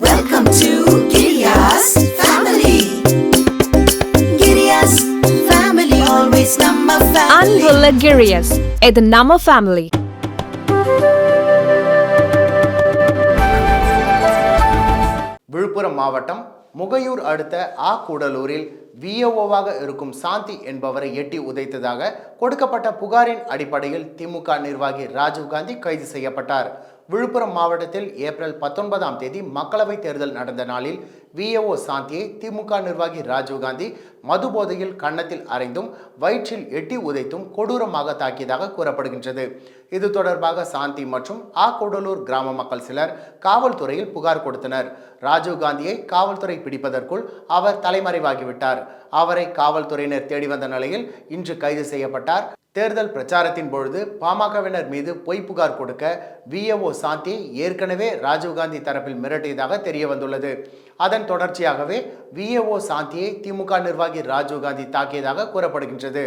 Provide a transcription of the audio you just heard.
Welcome to Giriya's family. Giriya's family, always number family. அன்புள்ள கிரியஸ் இது நம்ம ஃபேமிலி விழுப்புரம் மாவட்டம் முகையூர் அடுத்த ஆ கூடலூரில் விஏஓவாக இருக்கும் சாந்தி என்பவரை எட்டி உதைத்ததாக கொடுக்கப்பட்ட புகாரின் அடிப்படையில் திமுக நிர்வாகி ராஜீவ்காந்தி கைது செய்யப்பட்டார் விழுப்புரம் மாவட்டத்தில் ஏப்ரல் பத்தொன்பதாம் தேதி மக்களவைத் தேர்தல் நடந்த நாளில் விஏஓ சாந்தியை திமுக நிர்வாகி ராஜீவ்காந்தி மது போதையில் கன்னத்தில் அரைந்தும் வயிற்றில் எட்டி உதைத்தும் கொடூரமாக தாக்கியதாக கூறப்படுகின்றது. இது தொடர்பாக சாந்தி மற்றும் ஆக்கூடலூர் கிராம மக்கள் சிலர் காவல்துறையில் புகார் கொடுத்தனர். ராஜீவ்காந்தியை காவல்துறை பிடிப்பதற்குள் அவர் தலைமறைவாகிவிட்டார். அவரை காவல்துறையினர் தேடி வந்த நிலையில் இன்று கைது செய்யப்பட்டார். தேர்தல் பிரச்சாரத்தின் பொழுது பாமகவினர் மீது பொய் புகார் கொடுக்க விஏஓ சாந்தி ஏற்கனவே ராஜீவ்காந்தி தரப்பில் மிரட்டியதாக தெரிய வந்துள்ளது அதன் தொடர்ச்சியாகவே விஏஓ சாந்தியை திமுக நிர்வாகி ராஜீவ்காந்தி தாக்கியதாக கூறப்படுகின்றது.